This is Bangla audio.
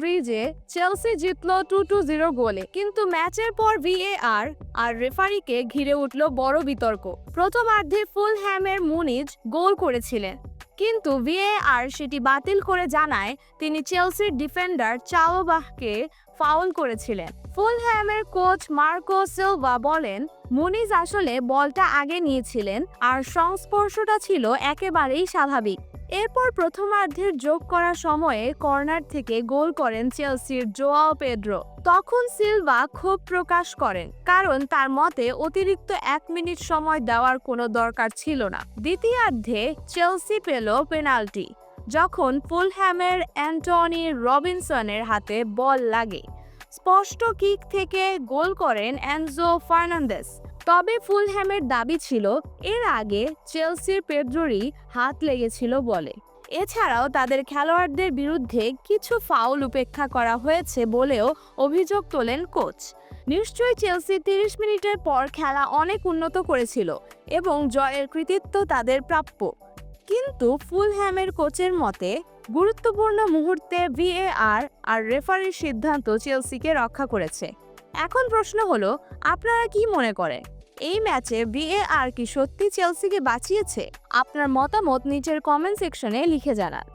সিরিজে চেলসি জিতল টু টু জিরো গোলে। কিন্তু ম্যাচের পর ভিএআর আর রেফারিকে ঘিরে উঠল বড় বিতর্ক। প্রথমার্ধে ফুলহ্যামের মুনিজ গোল করেছিলেন। কিন্তু ভিএআর সেটি বাতিল করে জানায় তিনি চেলসির ডিফেন্ডার চাওবাহকে ফাউল করেছিলেন। ফুলহ্যামের কোচ মার্কো সিলভা বলেন, মুনিজ আসলে বলটা আগে নিয়েছিলেন আর সংস্পর্শটা ছিল একেবারেই স্বাভাবিক। এরপর প্রথমার্ধের যোগ করার সময়ে কর্নার থেকে গোল করেন চেলসির জোয়াও পেড্রো তখন সিলভা ক্ষোভ প্রকাশ করেন, কারণ তার মতে অতিরিক্ত এক মিনিট সময় দেওয়ার কোনো দরকার ছিল না। দ্বিতীয়ার্ধে চেলসি পেল পেনাল্টি, যখন ফুলহ্যামের অ্যান্টনি রবিনসনের হাতে বল লাগে। স্পষ্ট কিক থেকে গোল করেন অ্যানজো ফার্নান্দেস তবে ফুলহ্যামের দাবি ছিল, এর আগে চেলসির পেড্রোরই হাত লেগেছিল বলে। এছাড়াও তাদের খেলোয়াড়দের বিরুদ্ধে কিছু ফাউল উপেক্ষা করা হয়েছে বলেও অভিযোগ তোলেন কোচ। নিশ্চয়ই চেলসি তিরিশ মিনিটের পর খেলা অনেক উন্নত করেছিল এবং জয়ের কৃতিত্ব তাদের প্রাপ্য। কিন্তু ফুলহ্যামের কোচের মতে, গুরুত্বপূর্ণ মুহূর্তে ভিএআর আর রেফারির সিদ্ধান্ত চেলসিকে রক্ষা করেছে। এখন প্রশ্ন হলো, আপনারা কি মনে করেন? এই ম্যাচে ভিএআর কি সত্যি চেলসিকে বাঁচিয়েছে? আপনার মতামত নিচের কমেন্ট সেকশনে লিখে জানান।